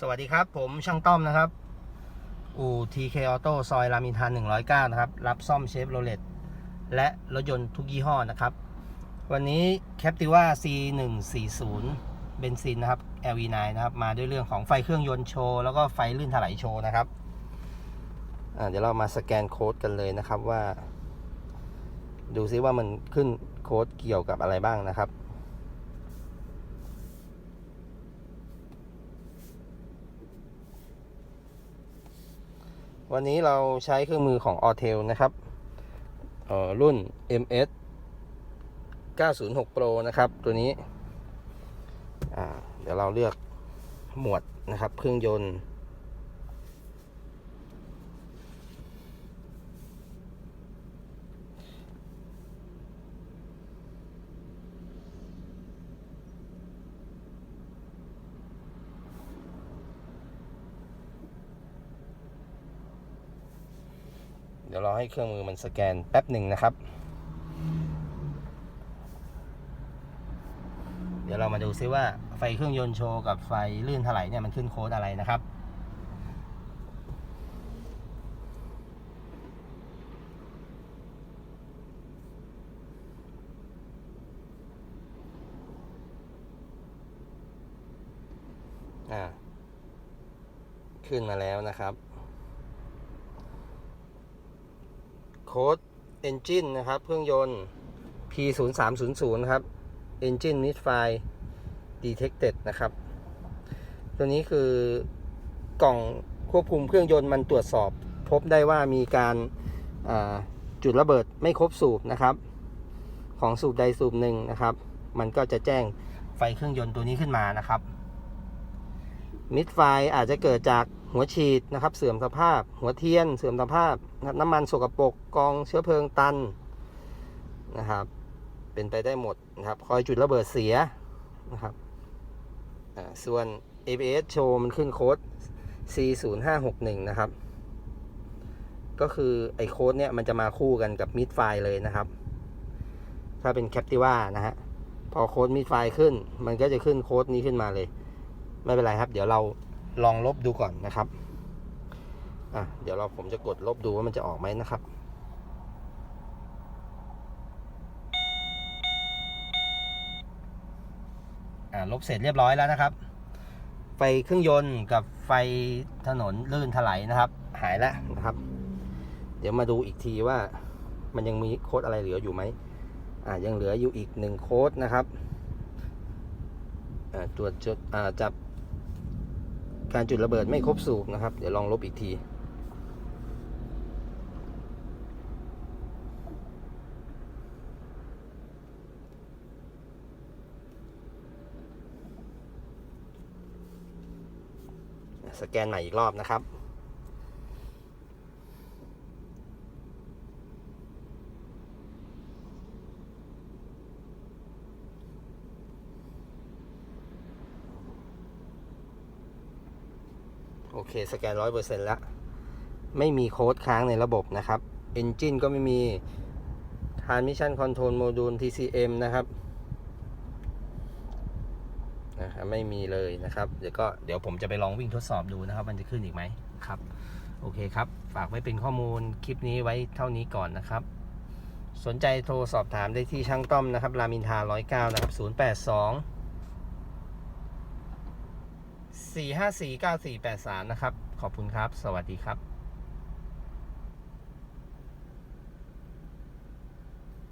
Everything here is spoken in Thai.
สวัสดีครับ ผมช่างต้อมนะครับ อู่ TK Auto ซอยรามอินทรา109 นะครับ รับซ่อมเชฟโรเลตและรถยนต์ทุกยี่ห้อนะครับ วันนี้ Captiva C140 เบนซินนะครับ LV9 นะครับ มาด้วยเรื่องของไฟเครื่องยนต์โชว์แล้วก็ไฟลื่นถลายโชว์นะครับ เดี๋ยวเรามาสแกนโค้ดกันเลยนะครับว่า ดูซิว่ามันขึ้นโค้ดเกี่ยวกับอะไรบ้างนะครับ วันนี้เราใช้เครื่องมือของ a u t e l นะครับออรุ่น MS 906 Pro นะครับ ตัวนี้ เดี๋ยวเราเลือกหมวดนะครับ เครื่องยนต์ เดี๋ยวเราให้เครื่องมือมันสแกนแป๊บหนึ่งนะครับ เดี๋ยวเรามาดูซิว่าไฟเครื่องยนต์โชว์กับไฟลื่นถลายเนี่ยมันขึ้นโค้ดอะไรนะครับอ่าขึ้นมาแล้วนะครับ โค้ด Engine นะครับ เครื่องยนต์ P 0 3 0 0 นะครับ Engine Misfire Detected นะครับ ตัวนี้คือกล่องควบคุมเครื่องยนต์มันตรวจสอบ พบได้ว่ามีการาจุดระเบิดไม่ครบสูบนะครับ ของสูบใดสูบหนึ่งนะครับ มันก็จะแจ้งไฟเครื่องยนต์ตัวนี้ขึ้นมานะครับ มิดไฟอาจจะเกิดจากหัวฉีดนะครับ เสื่อมสภาพ หัวเทียน เสื่อมสภาพน้ำมันสกปรกกองเชื้อเพลิงตันนะครับ เป็นไปได้หมดนะครับ คอยจุดระเบิดเสียนะครับส่วน ABS โชว์มันขึ้นโค้ด C0561 นะครับ ก็คือไอโค้ดเนี่ยมันจะมาคู่กันกับมิดไฟเลยนะครับ ถ้าเป็น Captiva นะฮะ พอโค้ดมิดไฟขึ้น มันก็จะขึ้นโค้ดนี้ขึ้นมาเลย ไม่เป็นไรครับ เดี๋ยวเราลองลบดูก่อนนะครับอะเดี๋ยวเราผมจะกดลบดูว่ามันจะออกไหมนะครับอ่าลบเสร็จเรียบร้อยแล้วนะครับ ไฟเครื่องยนต์กับไฟถนนลื่นถลายนะครับ หายแล้วนะครับ เดี๋ยวมาดูอีกทีว่ามันยังมีโค้ดอะไรเหลืออยู่ไหมอ่ายังเหลืออยู่อีกหนึ่งโค้ดนะครับอ่าตรวจจุดอ่าจับ การจุดระเบิดไม่ครบสูบนะครับ เดี๋ยวลองลบอีกที สแกนใหม่อีกรอบนะครับ โอเค สแกนร้อยเปอร์เซ็นต์แล้ว ไม่มีโค้ดค้างในระบบนะครับ Engine ก็ไม่มี Transmission Control Module TCM นะครับนะครับไม่มีเลยนะครับ เดี๋ยวก็เดี๋ยวผมจะไปลองวิ่งทดสอบดูนะครับ มันจะขึ้นอีกไหมครับ โอเคครับ ฝากไว้เป็นข้อมูลคลิปนี้ไว้เท่านี้ก่อนนะครับ สนใจโทรสอบถามได้ที่ช่างต้อมนะครับ รามินทา109 นะครับ 082 4549483 นะครับ ขอบคุณครับ สวัสดีครับ